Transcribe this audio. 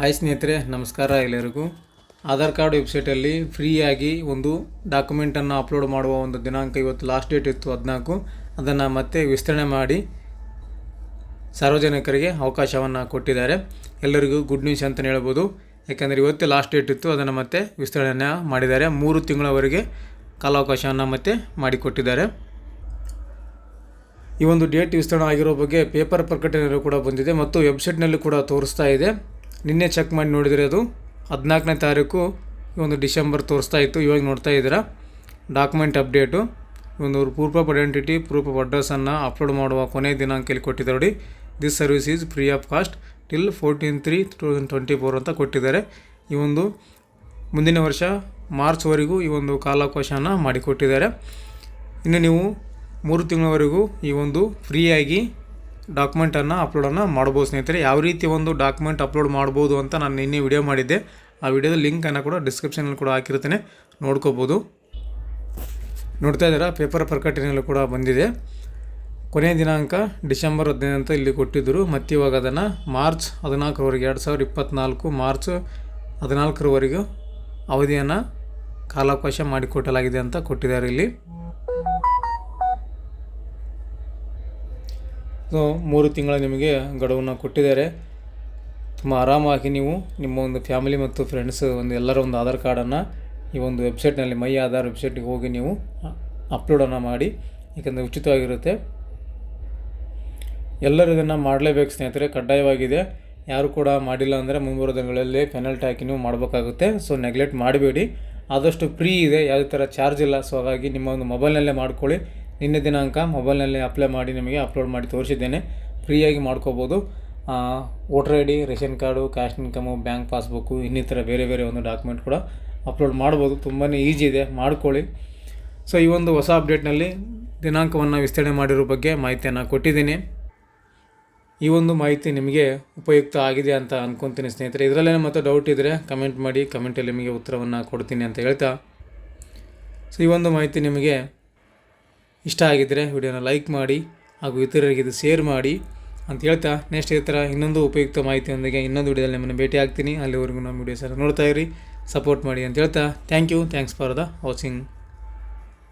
Hi ಸ್ನೇಹಿತರೆ, ನಮಸ್ಕಾರ ಎಲ್ಲರಿಗೂ. ಆಧಾರ್ ಕಾರ್ಡ್ ವೆಬ್ಸೈಟಲ್ಲಿ ಫ್ರೀಯಾಗಿ ಒಂದು ಡಾಕ್ಯುಮೆಂಟನ್ನು ಅಪ್ಲೋಡ್ ಮಾಡುವ ಒಂದು ದಿನಾಂಕ ಇವತ್ತು ಲಾಸ್ಟ್ ಡೇಟ್ ಇತ್ತು ಹದಿನಾಲ್ಕು. ಅದನ್ನು ಮತ್ತೆ ವಿಸ್ತರಣೆ ಮಾಡಿ ಸಾರ್ವಜನಿಕರಿಗೆ ಅವಕಾಶವನ್ನು ಕೊಟ್ಟಿದ್ದಾರೆ. ಎಲ್ಲರಿಗೂ ಗುಡ್ ನ್ಯೂಸ್ ಅಂತಲೇ ಹೇಳ್ಬೋದು. ಯಾಕೆಂದರೆ ಇವತ್ತು ಲಾಸ್ಟ್ ಡೇಟ್ ಇತ್ತು, ಅದನ್ನು ಮತ್ತೆ ವಿಸ್ತರಣೆ ಮಾಡಿದ್ದಾರೆ. ಮೂರು ತಿಂಗಳವರೆಗೆ ಕಾಲಾವಕಾಶವನ್ನು ಮತ್ತೆ ಮಾಡಿಕೊಟ್ಟಿದ್ದಾರೆ. ಈ ಒಂದು ಡೇಟ್ ವಿಸ್ತರಣೆ ಆಗಿರೋ ಬಗ್ಗೆ ಪೇಪರ್ ಪ್ರಕಟಣೆಯಲ್ಲೂ ಕೂಡ ಬಂದಿದೆ ಮತ್ತು ವೆಬ್ಸೈಟ್ನಲ್ಲಿ ಕೂಡ ತೋರಿಸ್ತಾ ಇದೆ. ನಿನ್ನೆ ಚೆಕ್ ಮಾಡಿ ನೋಡಿದರೆ ಅದು ಹದಿನಾಲ್ಕನೇ ತಾರೀಕು, ಈ ಒಂದು ಡಿಸೆಂಬರ್ ತೋರಿಸ್ತಾ ಇತ್ತು, ಇವಾಗ ನೋಡ್ತಾ ಇದ್ದೀರಾ? ಡಾಕ್ಯುಮೆಂಟ್ ಅಪ್ಡೇಟು ಒಂದು proof of identity proof of ಅಡ್ರೆಸ್ಸನ್ನು upload ಮಾಡುವ ಕೊನೆ ದಿನಾಂಕ ಇಲ್ಲಿ ಕೊಟ್ಟಿದ್ದಾರೆ ನೋಡಿ. This service is free of cost till fourteen three two thousand twenty four ಅಂತ ಕೊಟ್ಟಿದ್ದಾರೆ. ಈ ಒಂದು ಮುಂದಿನ ವರ್ಷ ಮಾರ್ಚ್ವರೆಗೂ ಈ ಒಂದು ಕಾಲಾವಕಾಶನ ಮಾಡಿಕೊಟ್ಟಿದ್ದಾರೆ. ಇನ್ನು ನೀವು ಮೂರು ತಿಂಗಳವರೆಗೂ ಈ ಒಂದು ಫ್ರೀಯಾಗಿ ಡಾಕ್ಯುಮೆಂಟನ್ನು ಅಪ್ಲೋಡನ್ನು ಮಾಡ್ಬೋದು ಸ್ನೇಹಿತರೆ. ಯಾವ ರೀತಿ ಒಂದು ಡಾಕ್ಯುಮೆಂಟ್ ಅಪ್ಲೋಡ್ ಮಾಡ್ಬೋದು ಅಂತ ನಾನು ನಿನ್ನೆ ವಿಡಿಯೋ ಮಾಡಿದ್ದೆ. ಆ ವಿಡಿಯೋದ ಲಿಂಕನ್ನು ಕೂಡ ಡಿಸ್ಕ್ರಿಪ್ಷನಲ್ಲಿ ಕೂಡ ಹಾಕಿರ್ತೇನೆ ನೋಡ್ಕೋಬೋದು. ನೋಡ್ತಾ ಇದ್ದೀರಾ? ಪೇಪರ್ ಪ್ರಕಟಣೆಯಲ್ಲೂ ಕೂಡ ಬಂದಿದೆ. ಕೊನೆಯ ದಿನಾಂಕ ಡಿಸೆಂಬರ್ ಹದಿನೈದು ಅಂತ ಇಲ್ಲಿ ಕೊಟ್ಟಿದ್ದರು ಮತ್ತು ಇವಾಗ ಅದನ್ನು ಮಾರ್ಚ್ ಹದಿನಾಲ್ಕರವರೆಗೆ, ಎರಡು ಸಾವಿರದ ಇಪ್ಪತ್ತ್ನಾಲ್ಕು ಮಾರ್ಚ್ ಹದಿನಾಲ್ಕರವರೆಗೂ ಅವಧಿಯನ್ನು ಕಾಲಾವಕಾಶ ಮಾಡಿಕೊಟ್ಟಲಾಗಿದೆ ಅಂತ ಕೊಟ್ಟಿದ್ದಾರೆ ಇಲ್ಲಿ. ಮೂರು ತಿಂಗಳ ನಿಮಗೆ ಗಡುವನ್ನು ಕೊಟ್ಟಿದ್ದಾರೆ. ತುಂಬ ಆರಾಮಾಗಿ ನೀವು ನಿಮ್ಮ ಒಂದು ಫ್ಯಾಮಿಲಿ ಮತ್ತು ಫ್ರೆಂಡ್ಸ್ ಒಂದು ಎಲ್ಲರ ಒಂದು ಆಧಾರ್ ಕಾರ್ಡನ್ನು ಈ ಒಂದು ವೆಬ್ಸೈಟ್ನಲ್ಲಿ, ಮೈ ಆಧಾರ್ ವೆಬ್ಸೈಟ್ಗೆ ಹೋಗಿ ನೀವು ಅಪ್ಲೋಡನ್ನು ಮಾಡಿ, ಏಕೆಂದರೆ ಉಚಿತವಾಗಿರುತ್ತೆ. ಎಲ್ಲರೂ ಇದನ್ನು ಮಾಡಲೇಬೇಕು ಸ್ನೇಹಿತರೆ, ಕಡ್ಡಾಯವಾಗಿದೆ. ಯಾರು ಕೂಡ ಮಾಡಿಲ್ಲ ಅಂದರೆ ಮುಂಬರುವ ದಿನಗಳಲ್ಲಿ ಪೆನಲ್ಟಿ ಹಾಕಿ ನೀವು ಮಾಡಬೇಕಾಗುತ್ತೆ. ಸೊ, ನೆಗ್ಲೆಕ್ಟ್ ಮಾಡಬೇಡಿ. ಆದಷ್ಟು ಫ್ರೀ ಇದೆ, ಯಾವುದೇ ಥರ ಚಾರ್ಜ್ ಇಲ್ಲ. ಸೊ, ಹಾಗಾಗಿ ನಿಮ್ಮ ಒಂದು ಮೊಬೈಲ್ನಲ್ಲೇ ಮಾಡ್ಕೊಳ್ಳಿ. ನಿನ್ನೆ ದಿನಾಂಕ ಮೊಬೈಲ್ನಲ್ಲಿ ಅಪ್ಲೈ ಮಾಡಿ ನಿಮಗೆ ಅಪ್ಲೋಡ್ ಮಾಡಿ ತೋರಿಸಿದ್ದೇನೆ. ಫ್ರೀಯಾಗಿ ಮಾಡ್ಕೋಬೋದು. Voter I D, ration card, cash income, bank passbook, ಇನ್ನಿತರ ಬೇರೆ ಬೇರೆ ಒಂದು ಡಾಕ್ಯುಮೆಂಟ್ ಕೂಡ ಅಪ್ಲೋಡ್ ಮಾಡ್ಬೋದು. ತುಂಬಾ ಈಜಿ ಇದೆ. ಮಾಡ್ಕೊಳ್ಳಿ. ಸೊ, ಈ ಒಂದು ಹೊಸ ಅಪ್ಡೇಟ್ನಲ್ಲಿ ದಿನಾಂಕವನ್ನು ವಿಸ್ತರಣೆ ಮಾಡಿರೋ ಬಗ್ಗೆ ಮಾಹಿತಿಯನ್ನು ಕೊಟ್ಟಿದ್ದೀನಿ. ಈ ಒಂದು ಮಾಹಿತಿ ನಿಮಗೆ ಉಪಯುಕ್ತ ಆಗಿದೆ ಅಂತ ಅಂದ್ಕೊತೀನಿ ಸ್ನೇಹಿತರೆ. ಇದರಲ್ಲೇ ಮತ್ತೆ ಡೌಟ್ ಇದ್ದರೆ ಕಮೆಂಟ್ ಮಾಡಿ ಕಮೆಂಟಲ್ಲಿ ನಿಮಗೆ ಉತ್ತರವನ್ನು ಕೊಡ್ತೀನಿ ಅಂತ ಹೇಳ್ತಾ. ಸೊ, ಈ ಒಂದು ಮಾಹಿತಿ ನಿಮಗೆ ಇಷ್ಟ ಆಗಿದ್ದರೆ ವಿಡಿಯೋನ ಲೈಕ್ ಮಾಡಿ ಹಾಗೂ ಇತರರಿಗೆ ಇದು ಶೇರ್ ಮಾಡಿ ಅಂತ ಹೇಳ್ತಾ ನೆಕ್ಸ್ಟ್ ಈ ಥರ ಇನ್ನೊಂದು ಉಪಯುಕ್ತ ಮಾಹಿತಿಯೊಂದಿಗೆ ಇನ್ನೊಂದು ವಿಡಿಯೋದಲ್ಲಿ ನಿಮ್ಮನ್ನು ಭೇಟಿ ಆಗ್ತೀನಿ. ಅಲ್ಲಿವರೆಗೂ ನಮ್ಮ ವಿಡಿಯೋಸನ್ನು ನೋಡ್ತಾ ಇರಿ, ಸಪೋರ್ಟ್ ಮಾಡಿ ಅಂತ ಹೇಳ್ತಾ. Thank you, thanks for the watching.